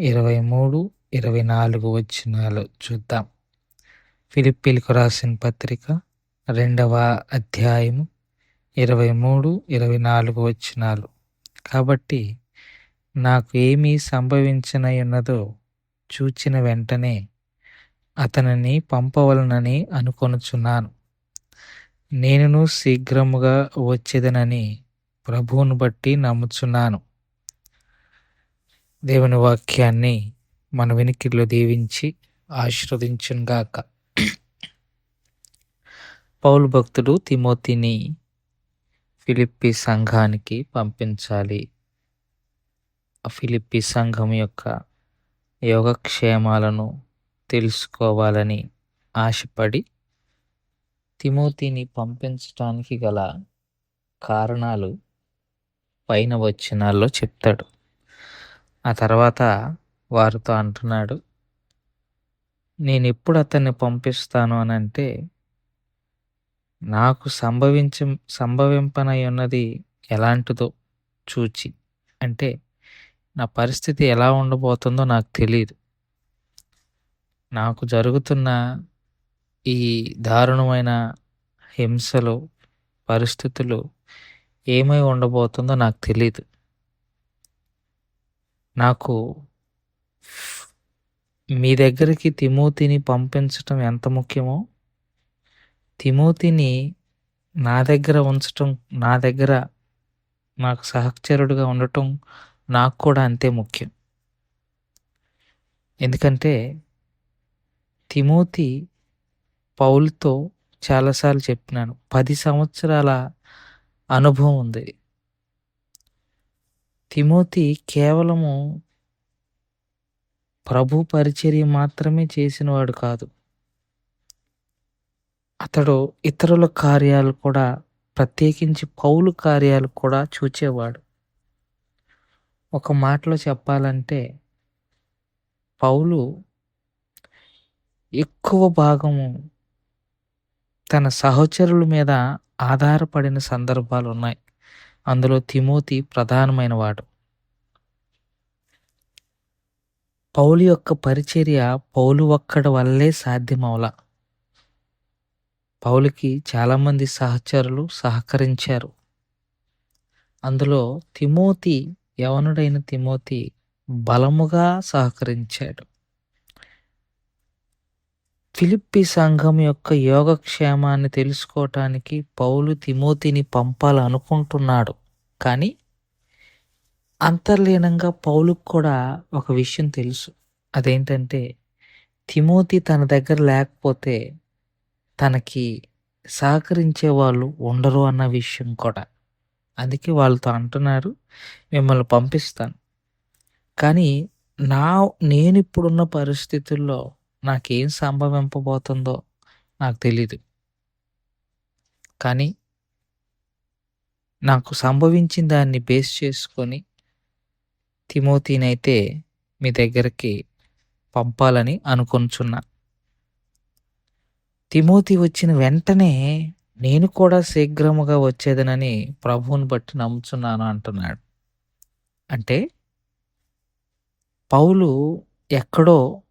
ఇరవై మూడు ఇరవై నాలుగు వచ్చినాలు చూద్దాం. ఫిలిప్పీలకు రాసిన పత్రిక రెండవ అధ్యాయము ఇరవై మూడు ఇరవై నాలుగు వచ్చినాలు కాబట్టి నాకు ఏమీ సంభవించనయున్నదో చూచిన వెంటనే అతనిని పంపవలనని అనుకొనుచున్నాను. నేనును శీఘ్రముగా వచ్చేదనని ప్రభువును బట్టి నమ్ముచున్నాను. దేవుని వాక్యాన్ని మన వెనికిలో దీవించి ఆశీర్వదించుగాక పౌలు భక్తుడు తిమోతిని ఫిలిప్పి సంఘానికి పంపించాలి. ఆ ఫిలిప్పి సంఘం యొక్క యోగక్షేమాలను తెలుసుకోవాలని ఆశపడి తిమోతిని పంపించటానికి గల కారణాలు పైన వచ్చినాల్లో చెప్తాడు. ఆ తర్వాత వారితో అంటున్నాడు నేను ఎప్పుడు అతన్ని పంపిస్తాను అని అంటే నాకు సంభవించ సంభవింపనై ఉన్నది ఎలాంటిదో చూచి. అంటే నా పరిస్థితి ఎలా ఉండబోతుందో నాకు తెలియదు నాకు జరుగుతున్న ఈ దారుణమైన హింసలు పరిస్థితులు ఏమై ఉండబోతుందో నాకు తెలియదు నాకు మీ దగ్గరికి తిమోతిని పంపించటం ఎంత ముఖ్యమో? తిమోతిని నా దగ్గర ఉంచటం నా దగ్గర నాకు సహచరుడుగా ఉండటం నాకు కూడా అంతే ముఖ్యం. ఎందుకంటే తిమోతి పౌల్తో చాలాసార్లు చెప్పినాను పది సంవత్సరాల అనుభవం ఉంది. తిమోతి కేవలము ప్రభు పరిచర్య మాత్రమే చేసినవాడు కాదు. అతడు ఇతరుల కార్యాలు కూడా ప్రత్యేకించి పౌలు కార్యాలు కూడా చూచేవాడు. ఒక మాటలో చెప్పాలంటే పౌలు ఎక్కువ భాగము తన సహచరుల మీద ఆధారపడిన సందర్భాలు ఉన్నాయి అందులో తిమోతి ప్రధానమైన వాడు. పౌలు యొక్క పరిచర్య పౌలు ఒక్కడి వల్లే సాధ్యమవల. పౌలుకి చాలామంది సహచరులు సహకరించారు. అందులో తిమోతి యవనుడైన తిమోతి బలముగా సహకరించాడు. ఫిలిప్పి సంఘం యొక్క యోగక్షేమాన్ని తెలుసుకోవటానికి పౌలు తిమోతిని పంపాలనుకుంటున్నాడు. కానీ అంతర్లీనంగా పౌలుకు కూడా ఒక విషయం తెలుసు. అదేంటంటే తిమోతి తన దగ్గర లేకపోతే తనకి సహకరించే వాళ్ళు ఉండరు అన్న విషయం కూడా. అందుకే వాళ్ళతో అంటున్నారు మిమ్మల్ని పంపిస్తాను. కానీ నా నేను ఇప్పుడున్న పరిస్థితుల్లో నాకేం సంభవింపబోతుందో నాకు తెలీదు. కానీ నాకు సంభవించిన దాన్ని బేస్ చేసుకొని తిమోతినైతే మీ దగ్గరికి పంపాలని అనుకొంచున్నా తిమోతి వచ్చిన వెంటనే నేను కూడా శీఘ్రముగా వచ్చేదనని ప్రభువుని బట్టి నమ్ముచున్నాను అంటున్నాడు. అంటే పౌలు ఎక్కడో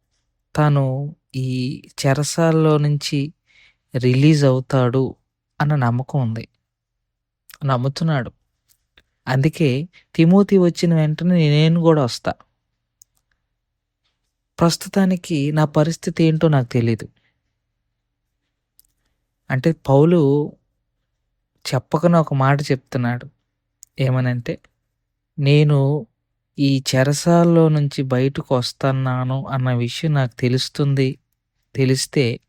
తాను ఈ చెరసాల్లో నుంచి రిలీజ్ అవుతాడు అన్న నమ్మకం ఉంది. నమ్ముతున్నాడు. అందుకే తిమోతి వచ్చిన వెంటనే నేను కూడా వస్తా. ప్రస్తుతానికి నా పరిస్థితి ఏంటో నాకు తెలీదు. అంటే పౌలు చెప్పకనే ఒక మాట చెప్తున్నాడు. ఏమనంటే నేను ఈ చెరసాల్లో నుంచి బయటకు వస్తున్నాను అన్న విషయం నాకు తెలుస్తుంది. తెలిస్తే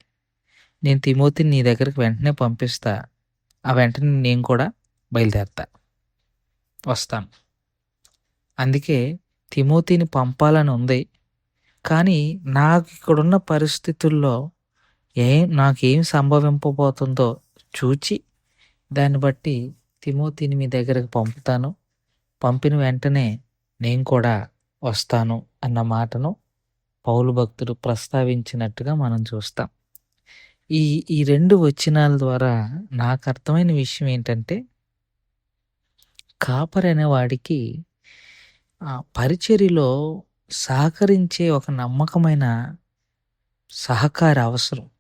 నేను తిమోతిని నీ దగ్గరికి వెంటనే పంపిస్తా. ఆ వెంటనే నేను కూడా బయలుదేరతా. వస్తాను. అందుకే తిమోతిని పంపాలని ఉంది. కానీ నాకు ఇక్కడున్న పరిస్థితుల్లో ఏం నాకేం సంభవింపబోతుందో చూచి దాన్ని బట్టి తిమోతిని మీ దగ్గరకు పంపుతాను. పంపిన వెంటనే నేను కూడా వస్తాను అన్న మాటను పౌలు భక్తుడు ప్రస్తావించినట్టుగా మనం చూస్తాం. ఈ ఈ రెండు వచనాల ద్వారా నాకు అర్థమైన విషయం ఏంటంటే కాపర్ అనేవాడికి ఆ పరిచర్యలో సహకరించే ఒక నమ్మకమైన సహకార అవసరం.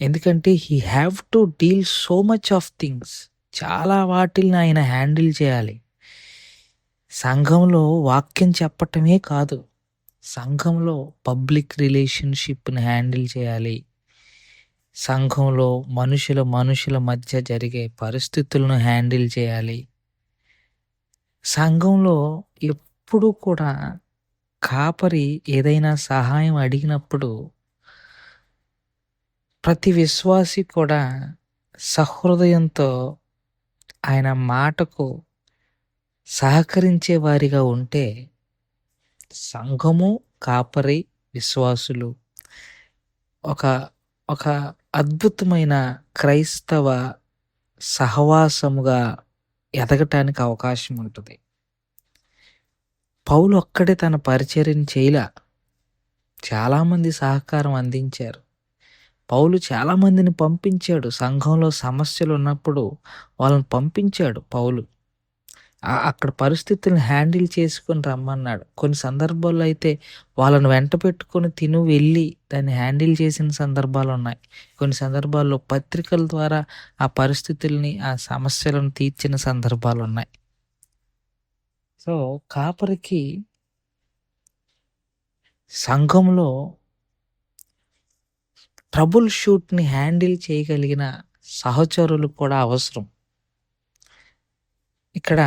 ఎందుకంటే he have to deal so much of things చాలా వాటిల్ని ఆయన హ్యాండిల్ చేయాలి. సంఘంలో వాక్యం చెప్పటమే కాదు సంఘంలో పబ్లిక్ రిలేషన్షిప్ని హ్యాండిల్ చేయాలి. సంఘంలో మనుషుల మనుషుల మధ్య జరిగే పరిస్థితులను హ్యాండిల్ చేయాలి. సంఘంలో ఎప్పుడు కూడా కాపరి ఏదైనా సహాయం అడిగినప్పుడు ప్రతి విశ్వాసి కూడా సహృదయంతో ఆయన మాటకు సహకరించే వారిగా ఉంటే సంఘము కాపరి విశ్వాసులు ఒక ఒక అద్భుతమైన క్రైస్తవ సహవాసముగా ఎదగటానికి అవకాశం ఉంటుంది. పౌలు ఒక్కడే తన పరిచర్యను చేయలా. చాలామంది సహకారం అందించారు. పౌలు చాలామందిని పంపించాడు. సంఘంలో సమస్యలు ఉన్నప్పుడు వాళ్ళని పంపించాడు పౌలు. అక్కడ పరిస్థితులను హ్యాండిల్ చేసుకొని రమ్మన్నాడు. కొన్ని సందర్భాల్లో అయితే వాళ్ళని వెంట పెట్టుకొని తిను వెళ్ళి దాన్ని హ్యాండిల్ చేసిన సందర్భాలు ఉన్నాయి. కొన్ని సందర్భాల్లో పత్రికల ద్వారా ఆ పరిస్థితుల్ని ఆ సమస్యలను తీర్చిన సందర్భాలు ఉన్నాయి. సో కాపరికి సంఘంలో ట్రబుల్ షూట్ని హ్యాండిల్ చేయగలిగిన సహచరులు కూడా అవసరం. ఇక్కడ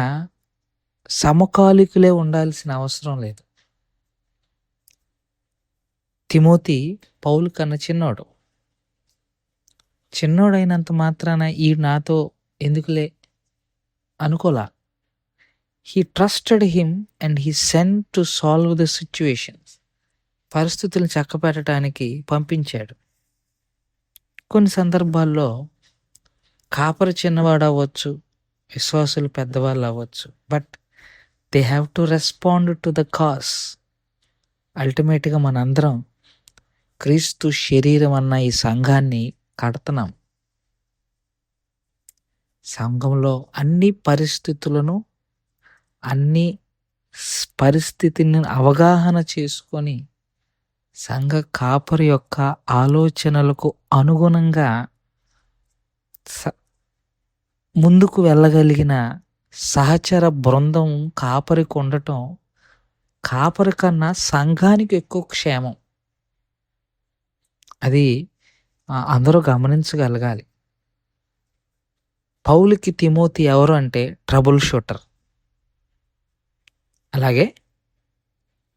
సమకాలికులే ఉండాల్సిన అవసరం లేదు. తిమోతి పౌలు కన్నా చిన్నోడు. చిన్నోడైనంత మాత్రాన ఈ నాతో ఎందుకులే అనుకోలా? He trusted him and he send to solve the situation పరిస్థితులను చక్కపెట్టడానికి పంపించాడు. కొన్ని సందర్భాల్లో కాపరి చిన్నవాడు అవ్వచ్చు విశ్వాసులు పెద్దవాళ్ళు అవ్వచ్చు. But they have to respond to the cause అల్టిమేట్గా మనందరం క్రీస్తు శరీరం అన్న ఈ సంఘాన్ని కడుతున్నాం. సంఘంలో అన్ని పరిస్థితులను అన్ని పరిస్థితిని అవగాహన చేసుకొని సంఘ కాపరి యొక్క ఆలోచనలకు అనుగుణంగా ముందుకు వెళ్ళగలిగిన సహచర బృందం కాపరికి ఉండటం కాపరి కన్నా సంఘానికి ఎక్కువ క్షేమం. అది అందరూ గమనించగలగాలి. పౌలికి తిమోతి ఎవరు అంటే ట్రబుల్ షూటర్. అలాగే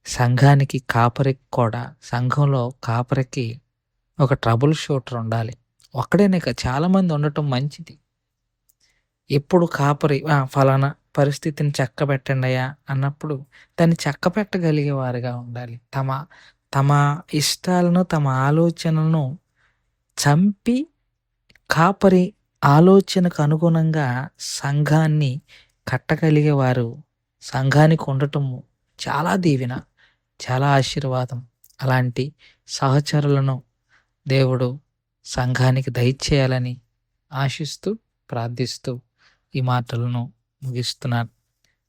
సంఘానికి కాపరికి కూడా సంఘంలో కాపరికి ఒక ట్రబుల్ షూటర్ ఉండాలి. ఒక్కడేనే చాలామంది ఉండటం మంచిది. ఎప్పుడు కాపరి ఫలానా పరిస్థితిని చక్కబెట్టండి అయ్యా అన్నప్పుడు దాన్ని చక్కబెట్టగలిగే పెట్టగలిగేవారుగా ఉండాలి. తమ తమ ఇష్టాలను తమ ఆలోచనలను చంపి కాపరి ఆలోచనకు అనుగుణంగా సంఘాన్ని కట్టగలిగే వారు సంఘానికి ఉండటము చాలా దీవెన చాలా ఆశీర్వాదం. అలాంటి సహచరులను దేవుడు సంఘానికి దయచేయాలని ఆశిస్తూ ప్రార్థిస్తూ ఈ మాటలను ముగిస్తున్నాను.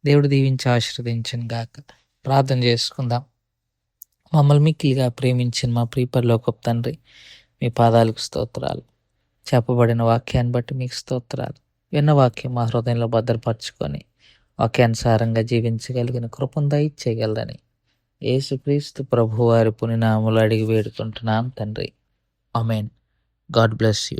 దేవుడు దీవించి ఆశీర్వదించను గాక. ప్రార్థన చేసుకుందాం. మమ్మల్ని మిక్కిలిగా ప్రేమించిన మా ప్రీపర్లోకి తండ్రి మీ పాదాలకు స్తోత్రాలు. చెప్పబడిన వాక్యాన్ని బట్టి మీకు స్తోత్రాలు. విన్న వాక్యం మా హృదయంలో భద్రపరచుకొని వాక్యానుసారంగా జీవించగలిగిన కృపను దయచేయగలదని యేసుక్రీస్తు ప్రభువారి పునినాములు అడిగి వేడుకుంటున్నాం తండ్రి. Amen God bless you.